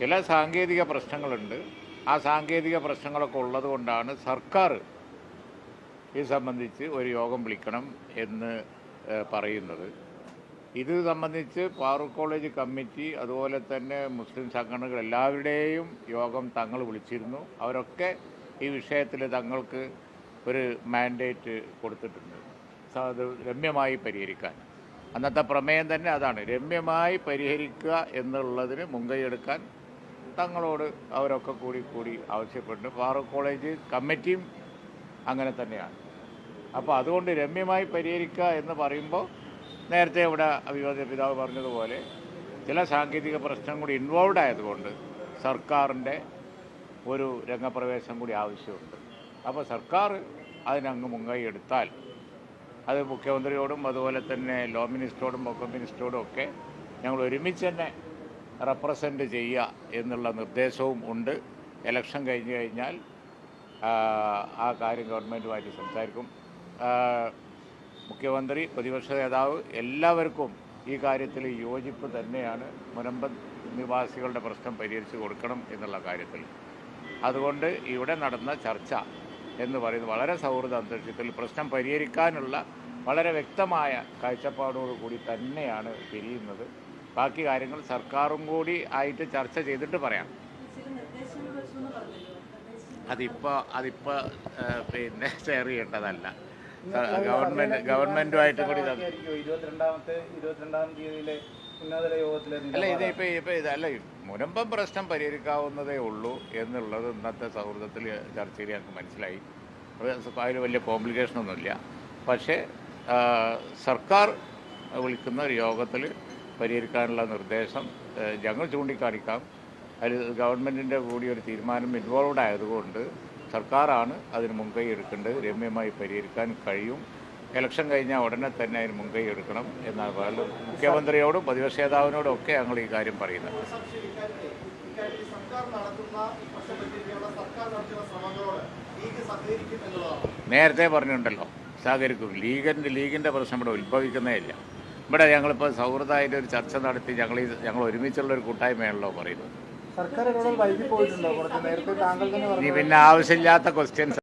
ചില സാങ്കേതിക പ്രശ്നങ്ങളുണ്ട്. ആ സാങ്കേതിക പ്രശ്നങ്ങളൊക്കെ ഉള്ളത് കൊണ്ടാണ് സർക്കാർ ഇത് സംബന്ധിച്ച് ഒരു യോഗം വിളിക്കണം എന്ന് പറയുന്നത്. ഇത് സംബന്ധിച്ച് ഫാറൂഖ് കോളേജ് കമ്മിറ്റി അതുപോലെ തന്നെ മുസ്ലിം സംഘടനകൾ എല്ലാവരുടെയും യോഗം തങ്ങൾ വിളിച്ചിരുന്നു. അവരൊക്കെ ഈ വിഷയത്തിൽ തങ്ങൾക്ക് ഒരു മാൻഡേറ്റ് കൊടുത്തിട്ടുണ്ട്. അത് രമ്യമായി പരിഹരിക്കാൻ. അന്നത്തെ പ്രമേയം തന്നെ അതാണ്. രമ്യമായി പരിഹരിക്കുക എന്നുള്ളതിന് മുൻകൈയെടുക്കാൻ തങ്ങളോട് അവരൊക്കെ കൂടി കൂടി ആവശ്യപ്പെട്ടു ഫാറൂഖ് കോളേജ് കമ്മിറ്റിയും അങ്ങനെ തന്നെയാണ്. അപ്പോൾ അതുകൊണ്ട് രമ്യമായി പരിഹരിക്കുക എന്ന് പറയുമ്പോൾ നേരത്തെ ഇവിടെ അഭിവാദ്യ പിതാവ് പറഞ്ഞതുപോലെ ചില സാങ്കേതിക പ്രശ്നം കൂടി ഇൻവോൾവ് ആയതുകൊണ്ട് സർക്കാരിന്റെ ഒരു രംഗപ്രവേശം കൂടി ആവശ്യമുണ്ട്. അപ്പോൾ സർക്കാർ അതിനങ്ങ് മുൻകൈ എടുത്താൽ അത് മുഖ്യമന്ത്രിയോടും അതുപോലെ തന്നെ ലോ മിനിസ്റ്ററോടും ഒക്കെ മിനിസ്റ്ററോടും ഒക്കെ ഞങ്ങൾ ഒരുമിച്ച് തന്നെ റെപ്രസെന്റ് ചെയ്യുക എന്നുള്ള നിർദ്ദേശവും ഉണ്ട്. ഇലക്ഷൻ കഴിഞ്ഞ് കഴിഞ്ഞാൽ ആ, കാര്യം ഗവൺമെന്റുമായിട്ട് സംസാരിക്കും. മുഖ്യമന്ത്രി പ്രതിപക്ഷ നേതാവ് എല്ലാവർക്കും ഈ കാര്യത്തിൽ യോജിപ്പ് തന്നെയാണ്. മുനമ്പ നിവാസികളുടെ പ്രശ്നം പരിഹരിച്ചു കൊടുക്കണം എന്നുള്ള കാര്യത്തിൽ. അതുകൊണ്ട് ഇവിടെ നടന്ന ചർച്ച എന്ന് പറയുന്നത് വളരെ സൗഹൃദ അന്തരീക്ഷത്തിൽ പ്രശ്നം പരിഹരിക്കാനുള്ള വളരെ വ്യക്തമായ കാഴ്ചപ്പാടോടുകൂടി തന്നെയാണ് പിരിയുന്നത്. ബാക്കി കാര്യങ്ങൾ സർക്കാരും കൂടി ആയിട്ട് ചർച്ച ചെയ്തിട്ട് പറയാം. അതിപ്പോൾ അതിപ്പോൾ പിന്നെ ഷെയർ ചെയ്യേണ്ടതല്ല. ഗവൺമെന്റ് ഗവൺമെന്റുമായിട്ട് കൂടി അല്ല ഇത് ഇപ്പോൾ ഇപ്പോൾ ഇതല്ല മുനമ്പം പ്രശ്നം പരിഹരിക്കാവുന്നതേ ഉള്ളൂ എന്നുള്ളത് ഇന്നത്തെ സൗഹൃദത്തിൽ ചർച്ചയിൽ ഞങ്ങൾക്ക് മനസ്സിലായി. അത് അതിൽ വലിയ കോംപ്ലിക്കേഷനൊന്നുമില്ല പക്ഷേ സർക്കാർ വിളിക്കുന്ന ഒരു യോഗത്തിൽ പരിഹരിക്കാനുള്ള നിർദ്ദേശം ഞങ്ങൾ ചൂണ്ടിക്കാണിക്കാം. അതിൽ ഗവൺമെന്റിന്റെ കൂടി ഒരു തീരുമാനം ഇൻവോൾവ്ഡ് ആയതുകൊണ്ട് സർക്കാരാണ് അതിന് മുൻകൈ എടുക്കേണ്ടത് രമ്യമായി പരിഹരിക്കാൻ കഴിയും. ഇലക്ഷൻ കഴിഞ്ഞാൽ ഉടനെ തന്നെ അതിന് മുൻകൈ എടുക്കണം എന്നാണ് മുഖ്യമന്ത്രിയോടും പ്രതിപക്ഷ നേതാവിനോടും ഒക്കെ ഞങ്ങൾ ഈ കാര്യം പറയുന്നത്. നേരത്തെ പറഞ്ഞിട്ടുണ്ടല്ലോ സഹകരിക്കും. ലീഗിന്റെ ലീഗിന്റെ പ്രശ്നം ഇവിടെ ഉത്ഭവിക്കുന്നേ ഇല്ല. ഇവിടെ ഞങ്ങളിപ്പോൾ സൗഹൃദമായിട്ട് ഒരു ചർച്ച നടത്തി ഞങ്ങൾ ഈ ഞങ്ങൾ ഒരുമിച്ചുള്ള ഒരു കൂട്ടായ്മയാണല്ലോ പറയുന്നത് ഇനി പിന്നെ ആവശ്യമില്ലാത്ത ക്വസ്റ്റ്യൻസ്